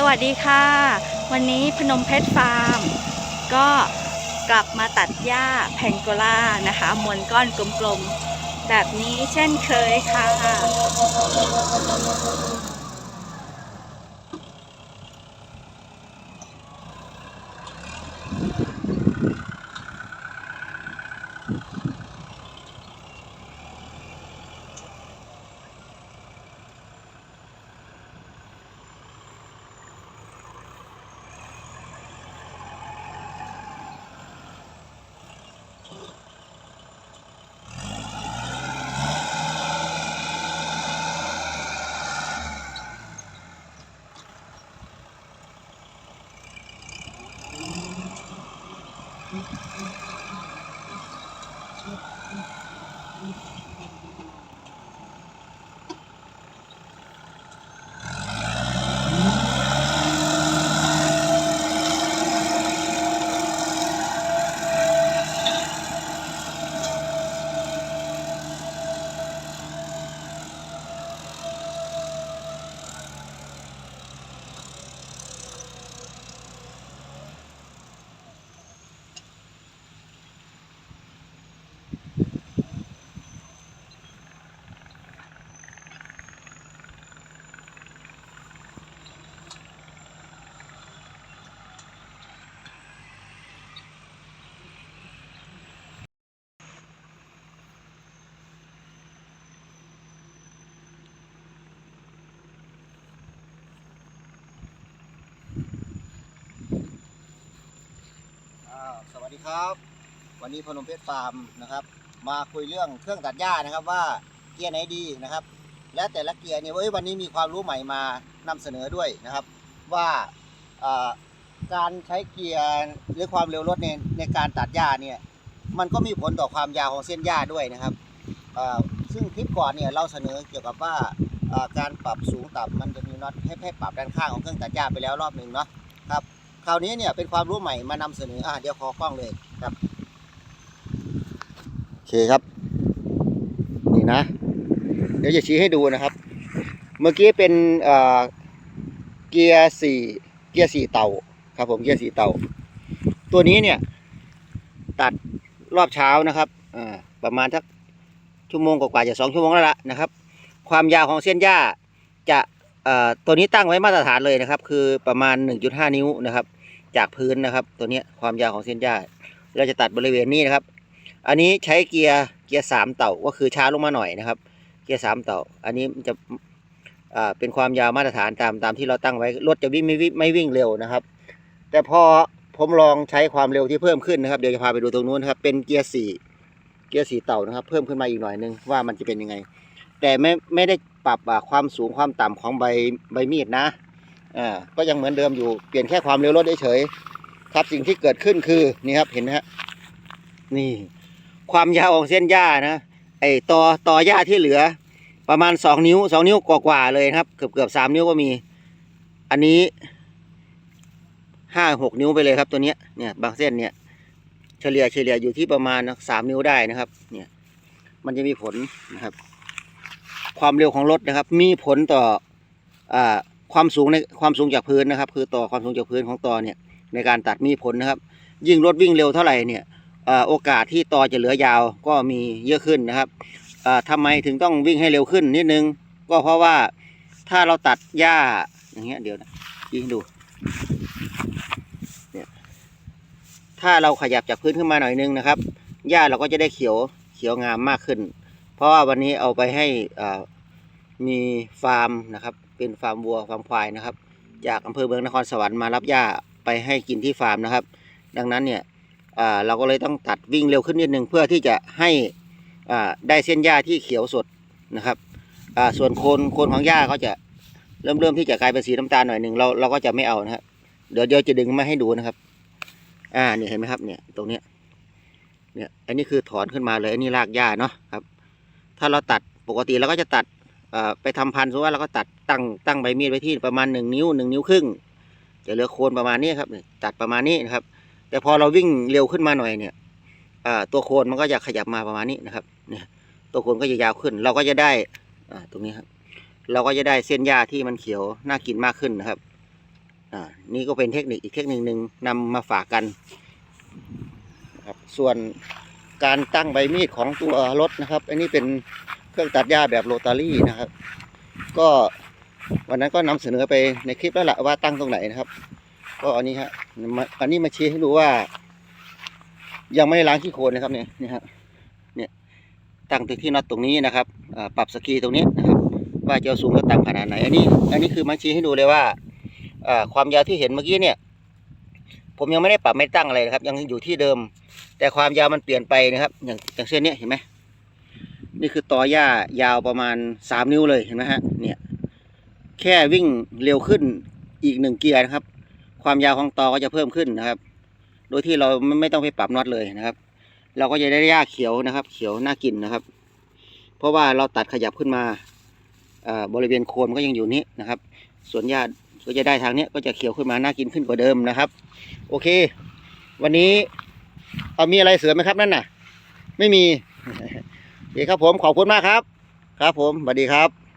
สวัสดีค่ะ วันนี้พนมเพชรฟาร์ม ก็กลับมาตัดหญ้าแพงโกล่านะคะ มวลก้อนกลมๆ แบบนี้เช่นเคยค่ะ วัสดีครับ วันนี้พนมเพชรฟาร์มนะครับ มาคุยเรื่องเครื่องตัดหญ้านะครับว่าเกียร์ไหนดีนะครับ และแต่ละเกียร์เนี่ยวันนี้มีความรู้ใหม่มานำเสนอด้วยนะครับ ว่าการใช้เกียร์หรือความเร็วรถในในการตัดหญ้าเนี่ยมันก็มีผลต่อความยาวของเส้นหญ้าด้วยนะครับซึ่งคลิปก่อนเนี่ยเราเสนอเกี่ยวกับว่าอ่าการปรับสูงต่ำมันจะมีน็อตให้ให้ปรับด้านข้างของเครื่องตัดหญ้าไปแล้วรอบหนึ่งเนาะครับ คราวนี้เนี่ยเป็นความรู้ใหม่มานำเสนออะเดี๋ยวขอกล้องเลยครับโอเคครับ นี่นะ เดี๋ยวจะชี้ให้ดูนะครับ เมื่อกี้เป็นเอ่อเกียร์สี่เกียร์สี่เต่าครับผมเกียร์สี่เต่า ตัวนี้เนี่ย ตัดรอบเช้านะครับอ่าประมาณสักชั่วโมงกว่าๆจะสองชั่วโมงแล้วละนะครับ ความยาวของเส้นหญ้าจะตัวนี้ตั้งไว้มาตรฐานเลยนะครับ คือประมาณ 1.5 นิ้วนะครับ จากพื้นนะครับ ตัวนี้ความยาวของเส้นหญ้าเราจะตัดบริเวณนี้นะครับ อันนี้ใช้เกียร์เกียร์สามเต่าก็คือช้าลงมาหน่อยนะครับ เกียร์สามเต่า อันนี้จะเป็นความยาวมาตรฐานตามตามที่เราตั้งไว้รถจะวิ่งไม่วิ่งไม่วิ่งเร็วนะครับ แต่พอผมลองใช้ความเร็วที่เพิ่มขึ้นนะครับเดี๋ยวจะพาไปดูตรงนู้นครับเป็นเกียร์สี่เกียร์สี่เต่านะครับ เพิ่มขึ้นมาอีกหน่อยนึงว่ามันจะเป็นยังไง แต่ไม่ไม่ได้ปรับความสูงความต่ำของใบใบมีดนะ อ่าก็ยังเหมือนเดิมอยู่เปลี่ยนแค่ความเร็วรถเฉยๆครับสิ่งที่เกิดขึ้นคือนี่ครับเห็นไหมฮะนี่ ความยาวของเส้นหญ้านะไอ้ตอตอหญ้าที่เหลือ ประมาณสองนิ้วสองนิ้วกว่าๆเลยครับเกือบเกือบสามนิ้วก็มี อันนี้ห้าหกนิ้วไปเลยครับตัวเนี้ยเนี่ยบางเส้นเนี่ยเฉลี่ยเฉลี่ยอยู่ที่ประมาณสามนิ้วได้นะครับ เนี่ย มันจะมีผลนะครับ ความเร็วของรถนะครับ มีผลต่ออ่า ความสูงในความสูงจากพื้นนะครับ คือต่อความสูงจากพื้นของตอเนี่ยในการตัดมีผลนะครับ ยิ่งรถวิ่งเร็วเท่าไหร่เนี่ยโอกาสที่ตอจะเหลือยาวก็มีเยอะขึ้นนะครับอ่าทำไมถึงต้องวิ่งให้เร็วขึ้นนิดนึง ก็เพราะว่าถ้าเราตัดหญ้าอย่างเงี้ยเดี๋ยวนะยิงดูเนี่ยถ้าเราขยับจากพื้นขึ้นมาหน่อยนึงนะครับหญ้าเราก็จะได้เขียวเขียวงามมากขึ้น เพราะว่าวันนี้เอาไปให้มีฟาร์มนะครับ เป็นฟาร์มวัวฟาร์มควายนะครับ จากอำเภอเมืองนครสวรรค์มารับหญ้าไปให้กินที่ฟาร์มนะครับ ดังนั้นเนี่ยเราก็เลยต้องตัดวิ่งเร็วขึ้นนิดนึงเพื่อที่จะให้ได้เส้นหญ้าที่เขียวสดนะครับส่วนโคนโคนของหญ้าเขาจะเริ่มเริ่มที่จะกลายเป็นสีน้ำตาลหน่อยหนึ่งเราเราก็จะไม่เอานะครับเดี๋ยวเดี๋ยวจะดึงมาให้ดูนะครับ อ่าเนี่ยเห็นไหมครับเนี่ยตรงเนี้ยเนี่ยอันนี้คือถอนขึ้นมาเลยอันนี้รากหญ้าเนาะครับ ถ้าเราตัดปกติเราก็จะตัด ไปทำพันธุ์สมมติว่าเราก็ตัดตั้งตั้งใบมีดไว้ที่ประมาณหนึ่งนิ้วหนึ่งนิ้วครึ่งจะเหลือโคนประมาณนี้ครับตัดประมาณนี้นะครับ แต่พอเราวิ่งเร็วขึ้นมาหน่อยเนี่ยตัวโคนมันก็จะขยับมาประมาณนี้นะครับเนี่ยตัวโคนก็จะยาวขึ้น เราก็จะได้ตรงนี้ครับ เราก็จะได้เส้นหญ้าที่มันเขียวน่ากินมากขึ้นนะครับนี่ก็เป็นเทคนิคอีกเทคนิคหนึ่งนำมาฝากกันครับส่วนการตั้งใบมีดของตัวรถนะครับ อันนี้เป็น เครื่องตัดหญ้าแบบโรตารี่นะครับ ก็วันนั้นก็นำเสนอไปในคลิปแล้วแหละว่าตั้งตรงไหนนะครับ ก็อันนี้ฮะอันนี้มาชี้ให้ดูว่า ยังไม่ล้างขี้โคลนนะครับเนี่ยนี่ครับเนี่ยตั้งที่ที่น็อตตรงนี้นะครับปรับสกีตรงนี้นะครับ ว่าจะสูงจะต่ำขนาดไหน อันนี้ อันนี้คือมาชี้ให้ดูเลยว่าความยาวที่เห็นเมื่อกี้เนี่ย ผมยังไม่ได้ปรับไม่ตั้งอะไรนะครับ ยังอยู่ที่เดิม แต่ความยาวมันเปลี่ยนไปนะครับ อย่างอย่างเส้นนี้เห็นไหม นี่คือตอหญ้ายาวประมาณสามนิ้วเลยเห็นไหมฮะเนี่ยแค่วิ่งเร็วขึ้นอีกหนึ่งเกียร์นะครับ ความยาวของตอก็จะเพิ่มขึ้นนะครับ โดยที่เราไม่ไม่ต้องไปปรับน็อตเลยนะครับ เราก็จะได้หญ้าเขียวนะครับ เขียวน่ากินนะครับ เพราะว่าเราตัดขยับขึ้นมาบริเวณโคนก็ยังอยู่นี้นะครับส่วนหญ้าก็จะได้ทางนี้ก็จะเขียวขึ้นมาน่ากินขึ้นกว่าเดิมนะครับ โอเค วันนี้เอามีอะไรเสริมไหมครับนั่นน่ะ ไม่มี ดีครับผมขอบคุณมากครับ ครับผมสวัสดีครับ